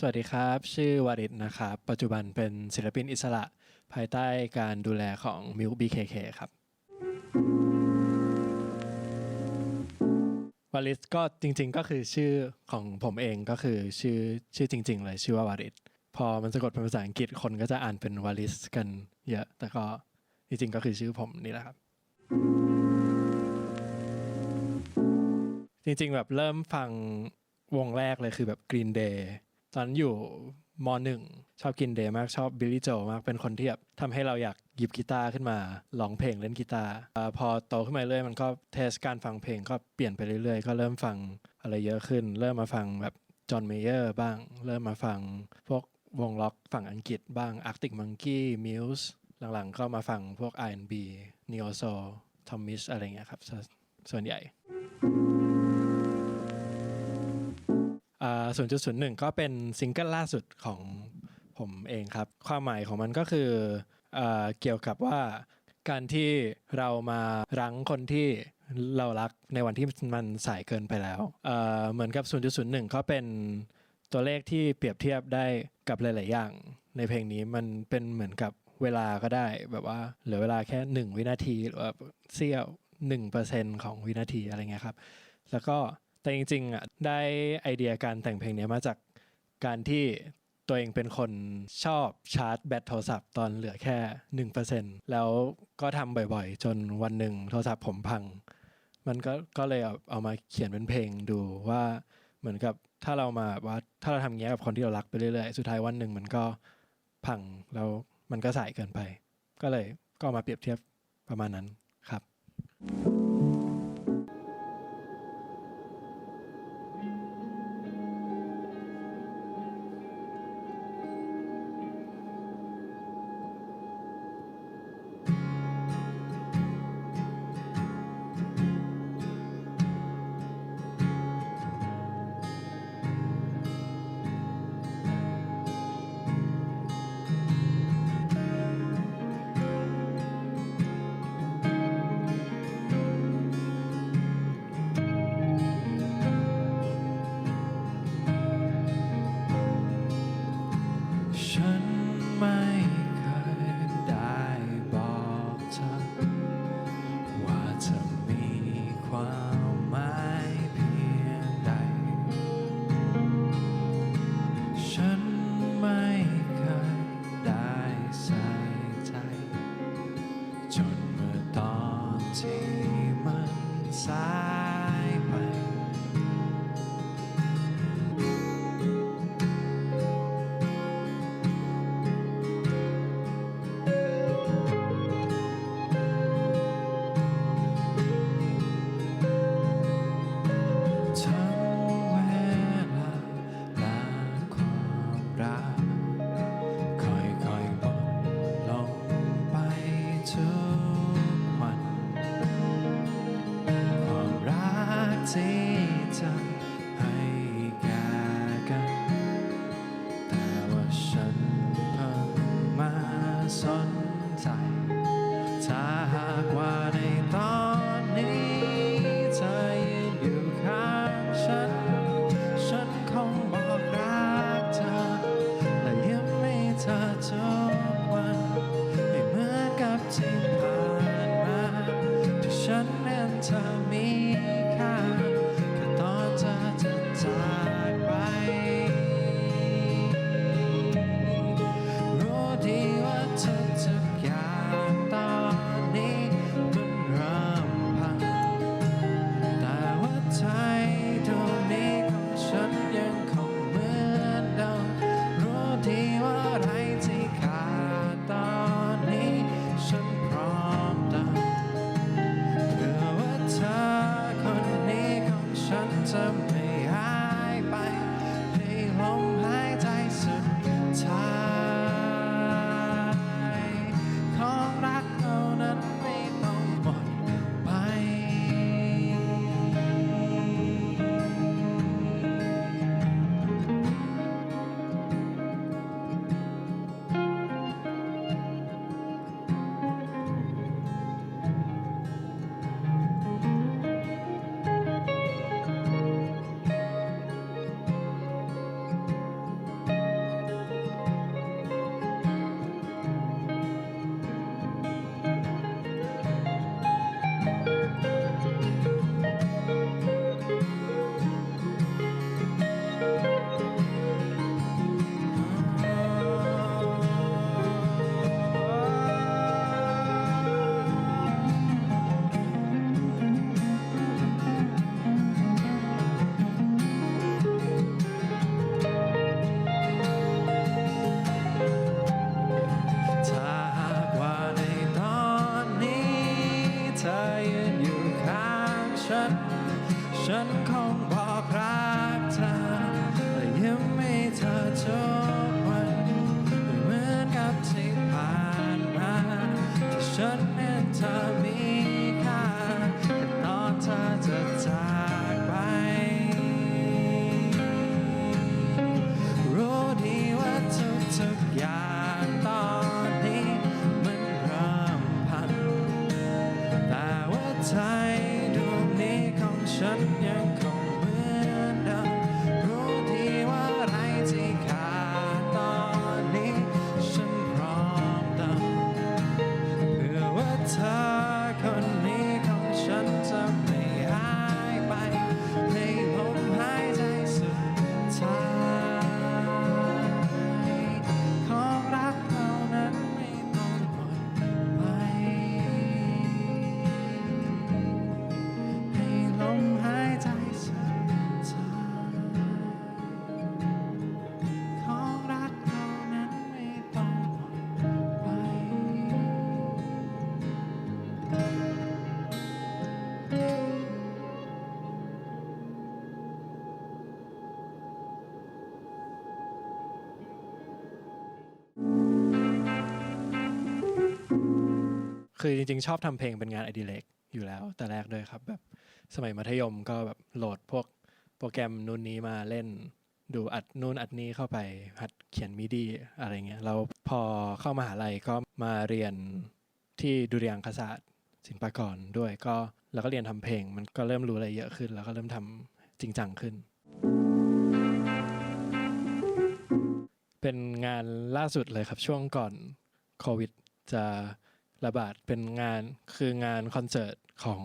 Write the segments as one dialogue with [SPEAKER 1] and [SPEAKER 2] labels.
[SPEAKER 1] สวัสดีครับ ชื่อวาริศนะครับ ปัจจุบันเป็นศิลปินอิสระภายใต้การดูแลของ Milk BKK ครับวาริศก็จริง ๆ ก็คือชื่อของผมเองก็คือชื่อชื่อจริง ๆ เลยชื่อว่าวาริศพอมันสะกดเป็นภาษาอังกฤษคนก็จะอ่านเป็นวาริสกันเยอะ แต่ก็จริง ๆ ก็คือชื่อผมนี่แหละครับ จริง ๆ แบบเริ่มฟังวงแรกเลยคือแบบ Green Day ตอนนั้นอยู่มหนึ่งชอบกินเดย์มากชอบบิลลี่โจมากเป็นคนที่แบบทำให้เราอยากหยิบกีตาร์ขึ้นมาร้องเพลงเล่นกีตาร์พอโตขึ้นมาเรื่อยมันก็เทสการฟังเพลงก็เปลี่ยนไปเรื่อยๆ ก็เริ่มฟังอะไรเยอะขึ้น เริ่มมาฟังแบบจอห์นเมเยอร์บ้าง เริ่มมาฟังพวกวงล็อกฝั่งอังกฤษบ้าง Arctic Monkey Muse หลังๆ ก็มาฟังพวก R&B Neo Soul Thomas อะไรเงี้ยครับส่วนส่ วนใหญ่อ่า0.01ก็เป็นซิงเกิลล่าสุดของผมเองครับ ความหมายของมันก็คืออเกี่ยวกับว่าการที่เรามารั้งคนที่เรารักในวันที่มันสายเกินไปแล้วเหมือนกับ 0.01 ก็เป็นตัวเลขที่เปรียบเทียบได้กับหลาย ๆ อย่าง ในเพลงนี้มันเป็นเหมือนกับเวลาก็ได้แบบว่าเหลือเวลาแค่ 1 วินาทีหรือว่าเสี้ยว 1%ของวินาทีอะไรเงี้ยครับ แล้วก็ แต่จริงๆอะได้ไอเดียการแต่งเพลงเนี้ยมาจากการที่ตัวเองเป็นคนชอบชาร์จแบตโทรศัพท์ตอนเหลือแค่ 1%แล้วก็ทำบ่อยๆ จนวันหนึ่งโทรศัพท์ผมพัง มันก็ก็เลยเอามาเขียนเป็นเพลงดูว่าเหมือนกับถ้าเรามาว่าถ้าเราทำเงี้ยกับคนที่เรารักไปเรื่อยๆ สุดท้ายวันหนึ่งมันก็พังแล้วมันก็สายเกินไป ก็เลยก็ามาเปรียบเทียบประมาณนั้น คื
[SPEAKER 2] อจริงๆ
[SPEAKER 1] ชอบทำเพลงเป็นงานอดิเรกอยู่แล้ว แต่แรกด้วยครับแบบสมัยมัธยมก็แบบโหลดพวกโปรแกรมนู่นนี้มาเล่น ดูอัดนู่นอัดนี้เข้าไปหัดเขียนมิดีอะไรเงี้ยแล้วพอเข้ามหาลัยก็มาเรียนที่ดุริยางคศาสตร์ศิลปากรด้วยก็แล้วก็เรียนทำเพลง มันก็เริ่มรู้อะไรเยอะขึ้น แล้วก็เริ่มทำจริงจังขึ้น เป็นงานล่าสุดเลยครับช่วงก่อนโควิดจะ ระบาดเป็นงานคืองานคอนเสิร์ตของ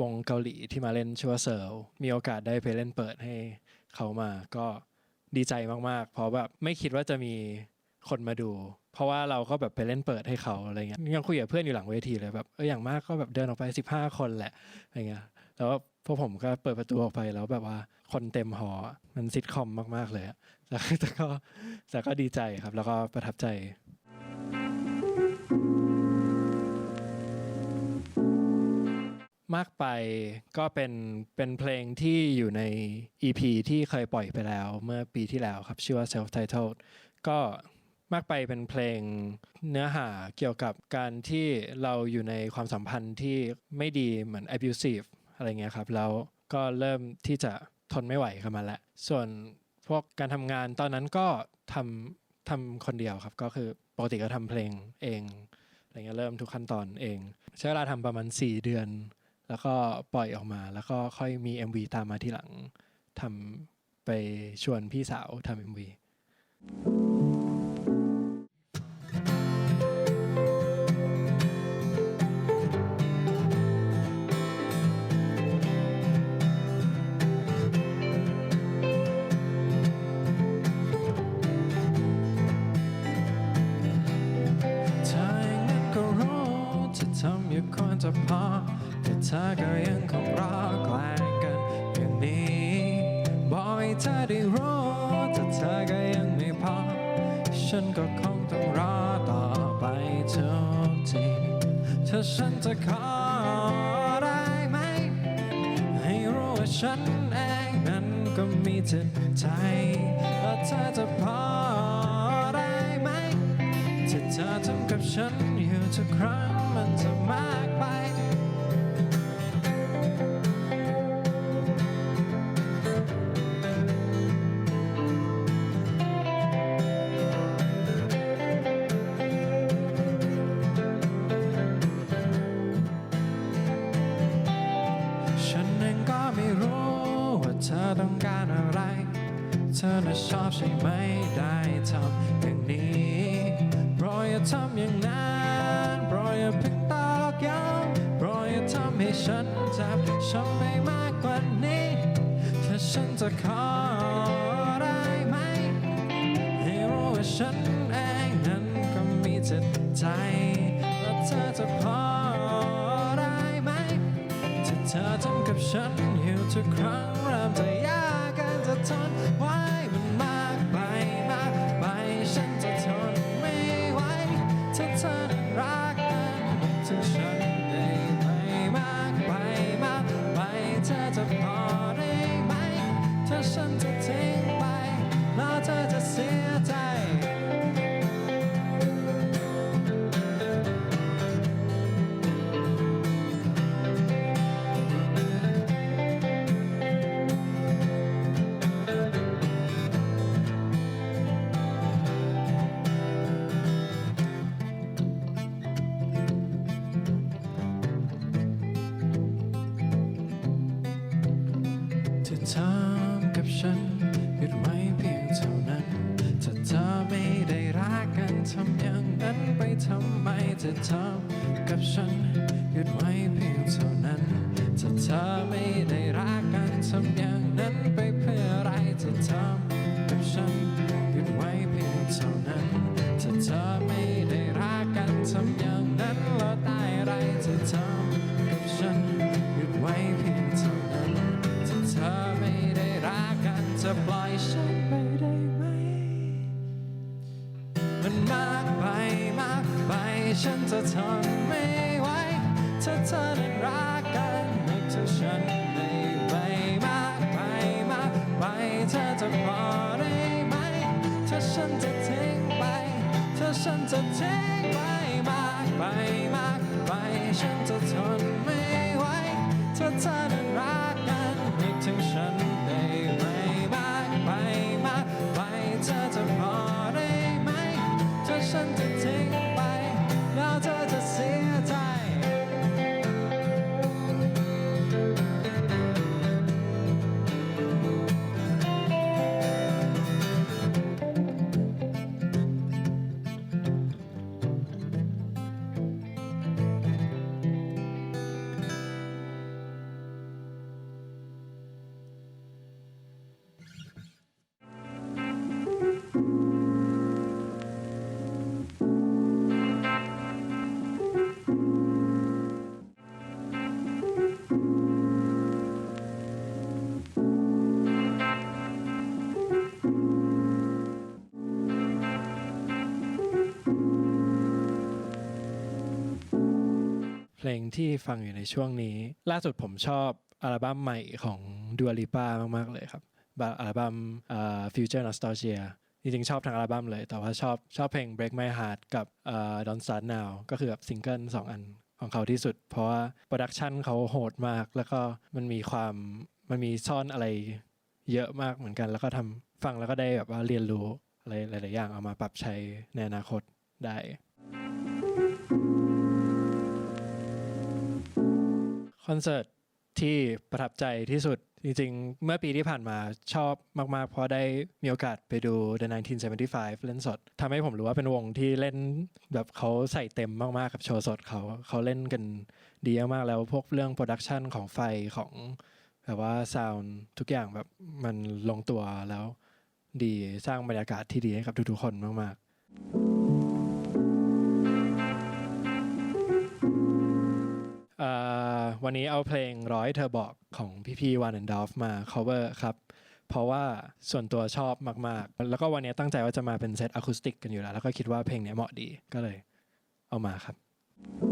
[SPEAKER 1] วงเกาหลีที่มาเล่นชื่อว่าเซิร์ลมีโอกาสได้ไปเล่นเปิดให้เขามาก็ดีใจมากๆ เพราะแบบไม่คิดว่าจะมีคนมาดู เพราะว่าเราก็แบบไปเล่นเปิดให้เขาอะไรเงี้ยยังคุยกับเพื่อนอยู่หลังเวทีเลยแบบเอออย่างมากก็แบบเดินออกไป 15 คนแหละอะไรเงี้ยแล้วพวกผมก็เปิดประตูออกไปแล้วแบบว่าคนเต็มหอมันซิทคอมมากๆเลยแล้วแต่ก็แต่ก็ดีใจครับ แล้วก็ประทับใจ มากไปก็เป็นเป็นเพลงที่อยู่ใน EP ที่เคยปล่อยไปแล้วเมื่อปีที่แล้วครับ ชื่อว่า self titled ก็มากไปเป็นเพลงเนื้อหาเกี่ยวกับการที่เราอยู่ในความสัมพันธ์ที่ไม่ดีเหมือน abusive อะไรเงี้ยครับ แล้วก็เริ่มที่จะทนไม่ไหวกับมันแล้วส่วนพวกการทำงานตอนนั้นก็ทำทำคนเดียวครับ ก็คือปกติก็ทำเพลงเองอะไรเงี้ยเริ่มทุกขั้นตอนเอง ใช้เวลาทำประมาณ 4 เดือน แล้วก็ปล่อยออกมา แล้วก็ค่อยมี MV ตามมาทีหลังทำไปชวนพี่สาวทำ MV
[SPEAKER 2] เธอก็รู้จะทำอยู่ควรจะพอแต่เธอก็ยังคงรอแกล้งกันอย่างนี้บอกให้เธอได้รู้แต่เธอก็ยังไม่พอ ฉันก็คงต้องรอต่อไปทุกทีถ้าฉันจะขอได้ไหม ให้รู้ว่าฉันเองนั้นก็มีจิตใจแล้วเธอจะพอได้ไหมที่เธอทำกับฉันอยู่ทุกครั้งมันจะมากไป จะขอได้ไหมให้รู้ว่าฉันเองนั้นก็มีจิตใจและเธอจะพอได้ไหมที่เธอทำกับฉันอยู่ทุกครั้งเริ่มจะยากกันจะทน ทำกับฉันหยุดไว้เพียงเท่านั้น ถ้าเธอไม่ได้รักกันทำอย่างนั้นไปเพื่ออะไรจะทำกับฉันหยุดไว้เพียงเท่านั้นถ้าเธอ ธอนั้นรักกันนึกถึงฉันได้ไปมมากไปมากไปเธอจะพอได้ไหมถ้าฉันจะทิ้งไปถ้าฉันจะทิ้งไปมากไปมากไปฉันจะทนไม่ไหวถ้าเธอ เพล
[SPEAKER 1] งที่ฟังอยู่ในช่วงนี้ ล่าสุดผมชอบอัลบั้มใหม่ของ Dua Lipa มาก ๆ เลยครับบอัลบั้มอ่า Future Nostalgia จริงๆชอบทั้งอัลบั้มเลย แต่ว่าชอบชอบเพลง Break My Heart กับอ่า Don't Start Now ก็คือแบบซิงเกิลสองอันของเขาที่สุด เพราะว่าโปรดักชันเขาโหดมาก แล้วก็มันมีความมันมีซ่อนอะไรเยอะมากเหมือนกัน แล้วก็ทำฟังแล้วก็ได้แบบว่าเรียนรู้อะไรหลาย ๆ อย่างเอามาปรับใช้ในอนาคตได้ คอนเสิร์ตที่ประทับใจที่สุดจริงๆ เมื่อปีที่ผ่านมาชอบมากๆ เพราะได้มีโอกาสไปดู The 1975 เล่นสดทำให้ผมรู้ว่าเป็นวงที่เล่นแบบเขาใส่เต็มมากๆ กับโชว์สดเขาเขาเล่นกันดีมากแล้วพวกเรื่องโปรดักชันของไฟของแบบว่าซาวด์ทุกอย่างแบบมันลงตัวแล้วดีสร้างบรรยากาศที่ดีให้กับทุกๆคนมากๆ วันนี้เอาเพลงร้อยเธอบอกของพี่พีวานแอนดอฟมา cover ครับ เพราะว่าส่วนตัวชอบมากๆ แล้วก็วันนี้ตั้งใจว่าจะมาเป็นเซตอะคูสติกกันอยู่แล้ว แล้วก็คิดว่าเพลงเนี้ยเหมาะดีก็เลยเอามาครับ
[SPEAKER 2] เ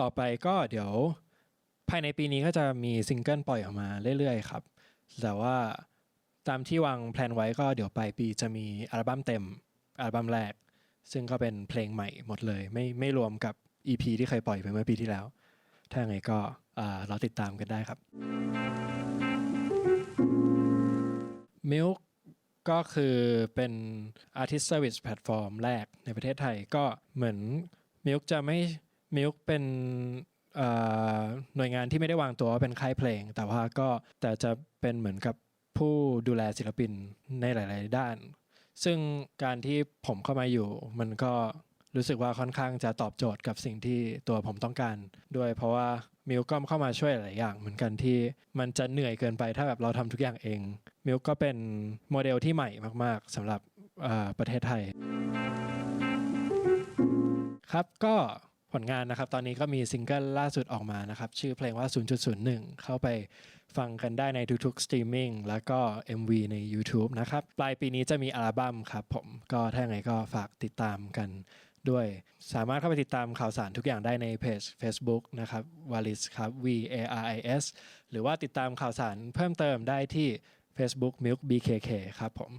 [SPEAKER 2] ต่อไปก็เดี๋ยว
[SPEAKER 1] ภายในปีนี้ก็จะมีซิงเกิลปล่อยออกมาเรื่อยๆครับ แต่ว่าตามที่วางแพลนไว้ก็เดี๋ยวปลายปีจะมีอัลบั้มเต็มอัลบั้มแรก ซึ่งก็เป็นเพลงใหม่หมดเลย ไม่ไม่รวมกับ EP ที่เคยปล่อยไปเมื่อปีที่แล้ว ถ้าอย่างก็เราติดตามกันได้ครับ Milk ก็คือเป็น Artist Service Platform แรกในประเทศไทยก็เหมือน Milk จะไม่ Milk เป็นหน่วยงานที่ไม่ได้วางตัวว่าเป็นค่ายเพลง แต่ว่าก็แต่จะเป็นเหมือนกับผู้ดูแลศิลปินในหลาย ๆ ด้าน ซึ่งการที่ผมเข้ามาอยู่ มันก็รู้สึกว่าค่อนข้างจะตอบโจทย์กับสิ่งที่ตัวผมต้องการ ด้วยเพราะว่ามิวก็เข้ามาช่วยหลายอย่าง เหมือนกันที่มันจะเหนื่อยเกินไปถ้าแบบเราทำทุกอย่างเอง มิวก็เป็นโมเดลที่ใหม่มาก ๆสำหรับประเทศไทย ครับก็ ผลงานนะครับ ตอนนี้ก็มีซิงเกิลล่าสุดออกมานะครับ ชื่อเพลงว่า 0.01 เข้าไปฟังกันได้ในทุกๆสตรีมมิ่งแล้วก็ MV ใน YouTube นะครับ ปลายปีนี้จะมีอัลบั้มครับผมก็ถ้าอย่างก็ฝากติดตามกันด้วย สามารถเข้าไปติดตามข่าวสารทุกอย่างได้ในเพจ Facebook นะครับ Valis ครับ V A R I S หรือว่าติดตามข่าวสารเพิ่มเติมได้ที่ Facebook Milk BKK ครับผม